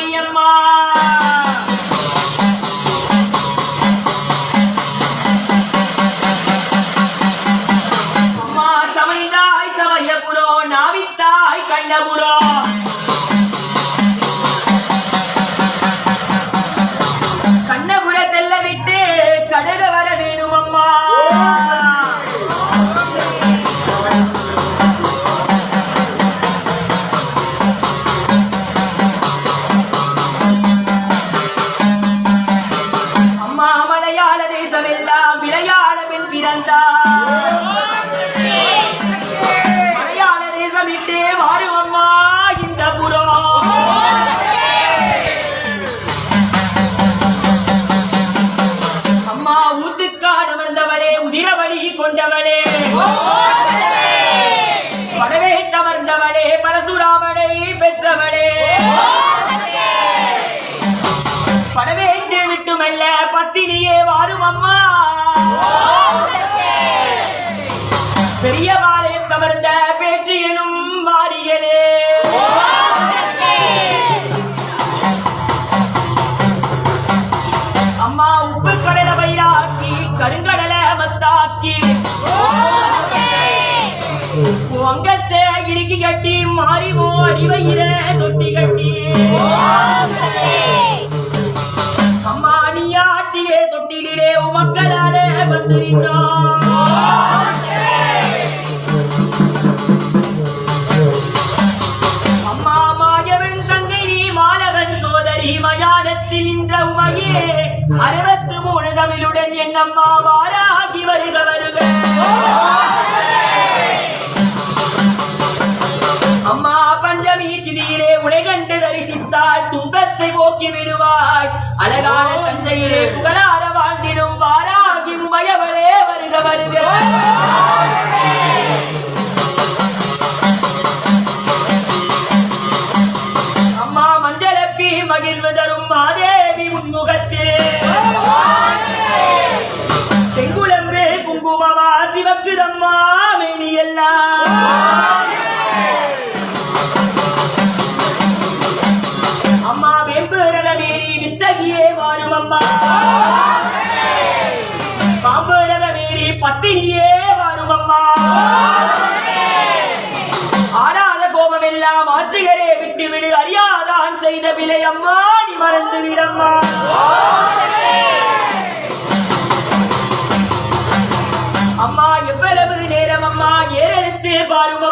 மாரியம்மா அம்மா சமைந்தாய் சமயபுரோ நாவித்தாய் கண்டபுரோ பத்தினியே வாரும் அம்மா. பெரிய வாழை தவர்ந்த பேச்சு எனும் மாறியலே அம்மா உப்பு கடலை வயிறாக்கி கருங்கடலை மத்தாக்கி. உங்கத்தை இறுக்கி கட்டி மாறிவோ அடிவயிற தொட்டி கட்டி. நின்ற அறுபத்து மூணு தமிழுடன் என்னம்மா வாராகி வருக வருக அம்மா பஞ்சமி திடீரே உனை கண்டு தரிசித்தால் துன்பத்தை போக்கி விடுவாய் அழகான தந்தையிலே புகழா பத்தினியே வருவம்மா. அம்மா ஆடாத கோபமெல்லாம் ஆட்சிகரே விட்டுவிடு அறியாதான் செய்த பிழை அம்மா நீ மறந்து விடம்மா. அம்மா எவ்வளவு நேரம் அம்மா ஏறெடுத்து பாரும்